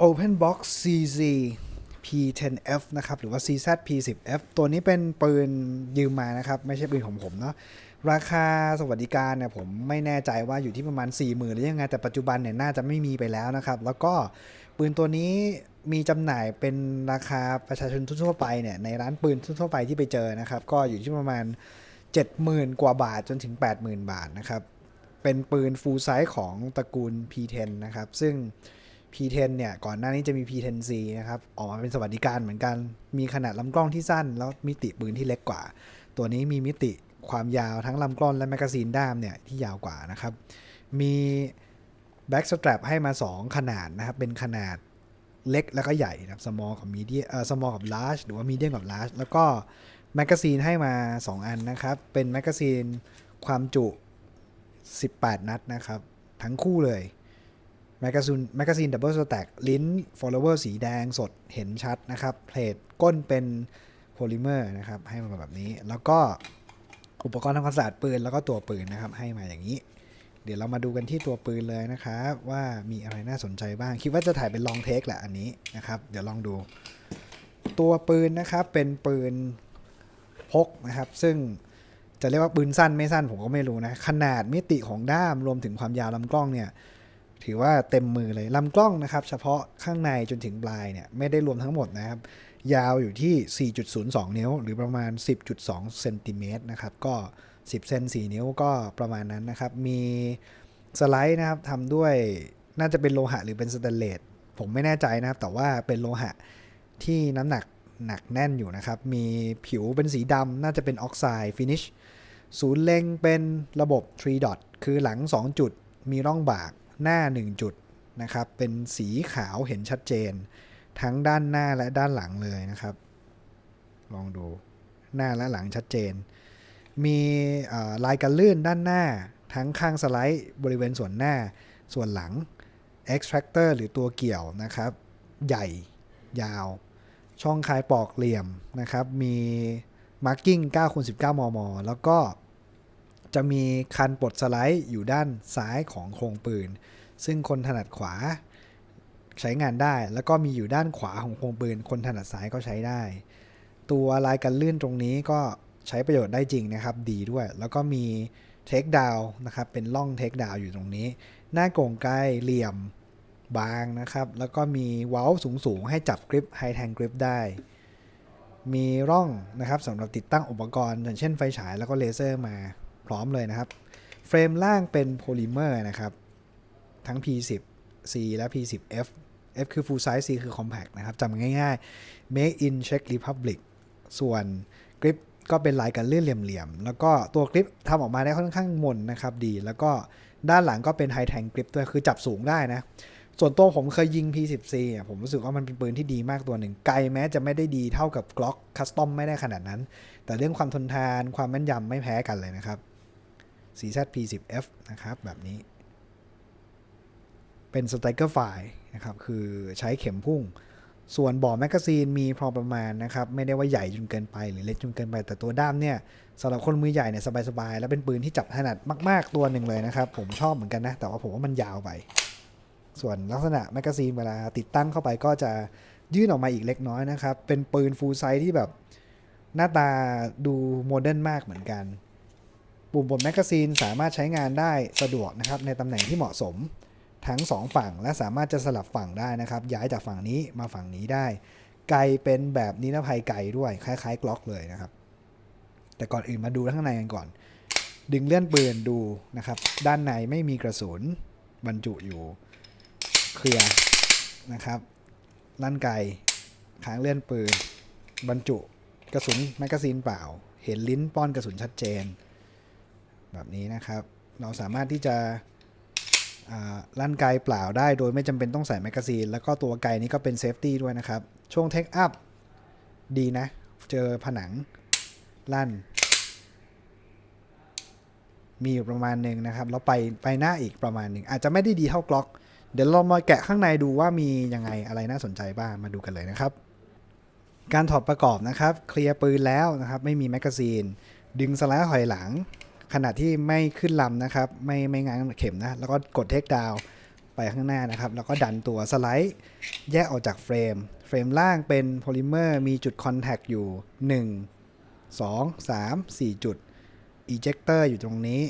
Open Box CZ P10F นะครับ หรือว่า CZ P10F ตัวนี้เป็นปืนยืมมานะครับ ไม่ใช่ปืนของผมเนาะราคาสวัสดิการเนี่ยผมไม่แน่ใจว่าอยู่ที่ประมาณ 4 0,000 หรือยังไง แต่ปัจจุบันเนี่ยน่าจะไม่มีไปแล้วนะครับ แล้วก็ปืนตัวนี้มีจำหน่ายเป็นราคาประชาชนทั่วไปเนี่ยในร้านปืนทั่วไปที่ไปเจอนะครับ ก็อยู่ที่ประมาณ 70,000 กว่าบาทจนถึง 80,000 บาทนะครับ เป็นปืนฟูลไซส์ของตระกูล P10 นะครับ ซึ่ง P10 เนี่ย ก่อนหน้านี้จะมี P10C นะครับ ออกมาเป็นสวัสดิการเหมือนกัน มีขนาดลำกล้องที่สั้น แล้วมิติปืนที่เล็กกว่า ตัวนี้มีมิติความยาวทั้งลำกล้องและแมกกาซีนด้ามเนี่ยที่ยาวกว่านะครับ มีแบ็กสตรปให้มา 2 ขนาดนะครับ เป็นขนาดเล็กแล้วก็ใหญ่นะครับ small กับ medium เอ่อ small กับ large หรือว่า medium กับ large แล้วก็แมกกาซีนให้มา 2 อันนะครับ เป็นแมกกาซีนความจุ 18 นัดนะครับ ทั้งคู่เลย แมกกาซีนแมกกาซีนดับเบิลสแต็กลิ้น follower สีแดงสดเห็นชัดนะครับเพลทก้นเป็นโพลิเมอร์นะครับให้มาแบบนี้ แล้วก็อุปกรณ์ทำความสะอาดปืน แล้วก็ตัวปืนนะครับ ให้มาอย่างนี้ เดี๋ยวเรามาดูกันที่ตัวปืนเลยนะครับว่ามีอะไรน่าสนใจบ้าง คิดว่าจะถ่ายเป็นลองเทคแหละอันนี้นะครับ เดี๋ยวลองดู ตัวปืนนะครับเป็นปืนพกนะครับ ซึ่งจะเรียกว่าปืนสั้นไม่สั้นผมก็ไม่รู้นะ ขนาดมิติของด้ามรวมถึงความยาวลำกล้องเนี่ย ถือว่าเต็มมือเลยลำกล้องนะครับ เฉพาะข้างในจนถึงปลายเนี่ยไม่ได้รวมทั้งหมดนะครับ ยาวอยู่ที่ 4.02 นิ้ว หรือประมาณ 10.2เซนติเมตรนะครับก็ 10เซน4 นิ้วก็ประมาณนั้นนะครับ มีสไลด์นะครับทำด้วยน่าจะเป็นโลหะหรือเป็นสแตนเลสผมไม่แน่ใจนะครับ แต่ว่าเป็นโลหะที่น้ำหนักหนักแน่นอยู่นะครับ มีผิวเป็นสีดำน่าจะเป็นออกไซด์ฟินิชศูนย์เล็งเป็นระบบ3 dot คือหลัง 2 จุดมีร่องบาก หน้า 1 จุดนะครับเป็นสีขาวเห็นชัดเจน ทั้งด้านหน้าและด้านหลังเลยนะครับ ลองดูหน้าและหลังชัดเจน มีลายกันลื่นด้านหน้า ทั้งข้างสไลด์บริเวณส่วนหน้าส่วนหลัง extractor หรือตัวเกี่ยวนะครับ ใหญ่ยาว ช่องคลายปอกเหลี่ยมนะครับ มี marking 9คูณ19 มม แล้วก็ จะมีคันปลดสไลด์อยู่ด้านซ้ายของโครงปืน ซึ่งคนถนัดขวาใช้งานได้ แล้วก็มีอยู่ด้านขวาของโครงปืน คนถนัดซ้ายก็ใช้ได้ ตัวลายกันลื่นตรงนี้ก็ใช้ประโยชน์ได้จริงนะครับ ดีด้วย แล้วก็มีเทคดาวนะครับ เป็นล่องเทคดาวอยู่ตรงนี้ หน้าโก่งไกล้เหลี่ยมบางนะครับ แล้วก็มีเว้าสูงๆให้จับกริปไฮแทงกริปได้ มีร่องนะครับสำหรับติดตั้งอุปกรณ์อย่างเช่นไฟฉายแล้วก็เลเซอร์มา พร้อมเลยนะครับ เฟรมล่างเป็นโพลิเมอร์นะครับ ทั้ง P10 C และ P10F F คือ full size C คือ compact นะครับจำง่ายๆ Make in Czech Republic ส่วนกริปก็เป็นลายกันเลื่อนเหลี่ยมๆ แล้วก็ตัวกริปทำออกมาได้ค่อนข้างมนนะครับดี แล้วก็ด้านหลังก็เป็นไฮแทงกริปด้วยคือจับสูงได้นะ ส่วนตัวผมเคยยิง P10C ผมรู้สึกว่ามันเป็นปืนที่ดีมากตัวหนึ่ง ไกลแม้จะไม่ได้ดีเท่ากับ Glock Custom ไม่ได้ขนาดนั้น แต่เรื่องความทนทานความแม่นยำไม่แพ้กันเลยนะครับ CZ P10F นะครับแบบนี้ เป็นสไตรเกอร์ไฟนะครับ คือใช้เข็มพุ่ง ส่วนบ่อแมกกาซีนมีพอประมาณนะครับ ไม่ได้ว่าใหญ่จนเกินไปหรือเล็กจนเกินไป แต่ตัวด้ามเนี่ยสำหรับคนมือใหญ่เนี่ยสบายๆ แล้วเป็นปืนที่จับถนัดมาก ๆ ตัวหนึ่งเลยนะครับ ผมชอบเหมือนกันนะ แต่ว่าผมว่ามันยาวไป ส่วนลักษณะแมกกาซีนเวลาติดตั้งเข้าไปก็จะยื่นออกมาอีกเล็กน้อยนะครับ เป็นปืนฟูลไซส์ที่แบบหน้าตาดูโมเดิร์นมากเหมือนกัน ปุ่มบนแมกกาซีนสามารถใช้งานได้สะดวกนะครับในตำแหน่งที่เหมาะสมทั้ง 2 ฝั่งและสามารถจะสลับฝั่งได้นะครับ ย้ายจากฝั่งนี้มาฝั่งนี้ได้ ไกลเป็นแบบนิรภัยไกลด้วยคล้ายๆกล็อกเลยนะครับ แต่ก่อนอื่นมาดูข้างในกันก่อน ดึงเลื่อนปืนดูนะครับ ด้านในไม่มีกระสุนบรรจุอยู่เคลียร์นะครับลั่นไกค้างเลื่อนปืน บรรจุกระสุนแมกกาซีนเปล่า เห็นลิ้นป้อนกระสุนชัดเจน แบบนี้นะครับ เราสามารถที่จะลั่นไกเปล่าได้โดยไม่จำเป็นต้องใส่แมกกาซีน แล้วก็ตัวไกนี้ก็เป็นเซฟตี้ด้วยนะครับ ช่วงเทคอัพดีนะ เจอผนังลั่น มีอยู่ประมาณหนึ่งนะครับ แล้วไปไปหน้าอีกประมาณหนึ่ง อาจจะไม่ได้ดีเท่ากล็อก เดี๋ยวเรามาแกะข้างในดูว่ามียังไงอะไรน่าสนใจบ้างมาดูกันเลยนะครับ การถอดประกอบนะครับ เคลียร์ปืนแล้วนะครับ ไม่มีแมกกาซีน ดึงสไลด์ถอยหลัง ขณะที่ไม่ขึ้นลำนะครับ ไม่ไม่ง้างเข็มนะ แล้วก็กดเทคดาวไปข้างหน้านะครับ แล้วก็ดันตัวสไลด์ แยกออกจากเฟรม เฟรมล่างเป็นโพลิเมอร์มีจุดคอนแทคอยู่ 1 2 3 4 จุด ejector อร์อยู่ตรงนี้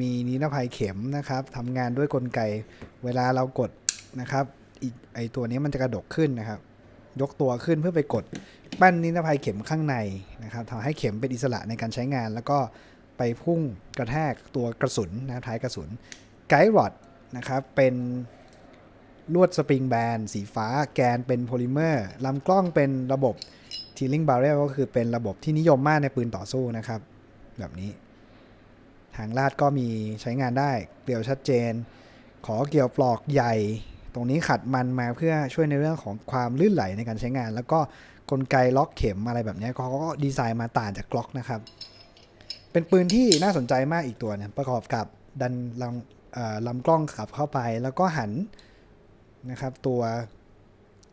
มีนิรภัยเข็มนะครับทำงานด้วยกลไก เวลาเรากดนะครับไอตัวนี้มันจะกระดกขึ้นนะครับ ยกตัวขึ้นเพื่อไปกดแป้นนิรภัยเข็มข้างในนะครับทำให้เข็มเป็นอิสระในการใช้งาน แล้วก็ ไปพุ่งกระแทกตัวกระสุนนะท้ายกระสุนไกด์รอดนะครับเป็นลวดสปริงแบนสีฟ้าแกนเป็นโพลิเมอร์ลำกล้องเป็นระบบ Tearing Barrel ก็คือเป็นระบบที่นิยมมากในปืนต่อสู้นะครับ แบบนี้ ทางลาดก็มีใช้งานได้เกลียวชัดเจน ขอเกี่ยวปลอกใหญ่ ตรงนี้ขัดมันมาเพื่อช่วยในเรื่องของความลื่นไหลในการใช้งาน แล้วก็กลไกล็อกเข็มอะไรแบบนี้เขาก็ดีไซน์มาต่างจากกล็อกนะครับ เป็นปืนที่น่าสนใจมากอีกตัวนะประกอบกับดันลำลำกล้องขับเข้าไป แล้วก็หันนะครับตัว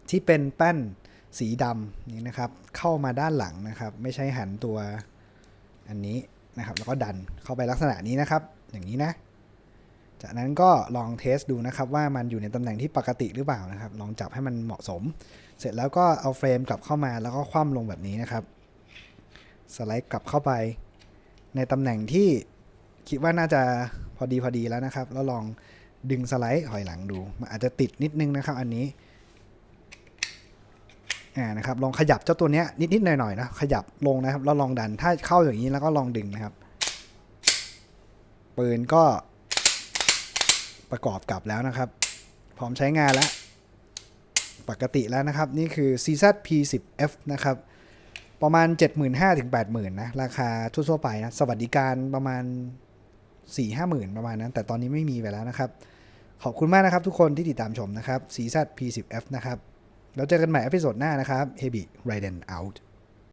ที่เป็นแป้นสีดำนี่นะครับ เข้ามาด้านหลังนะครับ ไม่ใช่หันตัวอันนี้นะครับ แล้วก็ดันเข้าไปลักษณะนี้นะครับ อย่างนี้นะ จากนั้นก็ลองเทสดูนะครับ ว่ามันอยู่ในตำแหน่งที่ปกติหรือเปล่านะครับ ลองจับให้มันเหมาะสม เสร็จแล้วก็เอาเฟรมกลับเข้ามาแล้วก็คว่ำลงแบบนี้นะครับ สไลด์กลับเข้าไป ในตำแหน่งที่คิดว่าน่าจะพอดีพอดีแล้วนะครับ แล้วลองดึงสไลด์ถอยหลังดู มันอาจจะติดนิดนึงนะครับ อันนี้อ่านะครับ ลองขยับเจ้าตัวเนี้ยนิดๆหน่อยๆนะ ขยับลงนะครับ แล้วลองดัน ถ้าเข้าอย่างนี้แล้วก็ลองดึงนะครับ ปืนก็ประกอบกลับแล้วนะครับ พร้อมใช้งานแล้ว ปกติแล้วนะครับ นี่คือ CZ P10F นะครับ ประมาณ 75,000ถึง80,000นะราคาทั่วๆไปนะสวัสดิการประมาณ 4 5 0,000 ประมาณนั้น แต่ตอนนี้ไม่มีไปแล้วนะครับ ขอบคุณมากนะครับทุกคนที่ติดตามชมนะครับ CZ P10F นะครับแล้วเจอกันใหม่อพิโซดหน้านะครับ Heavy Raiden Out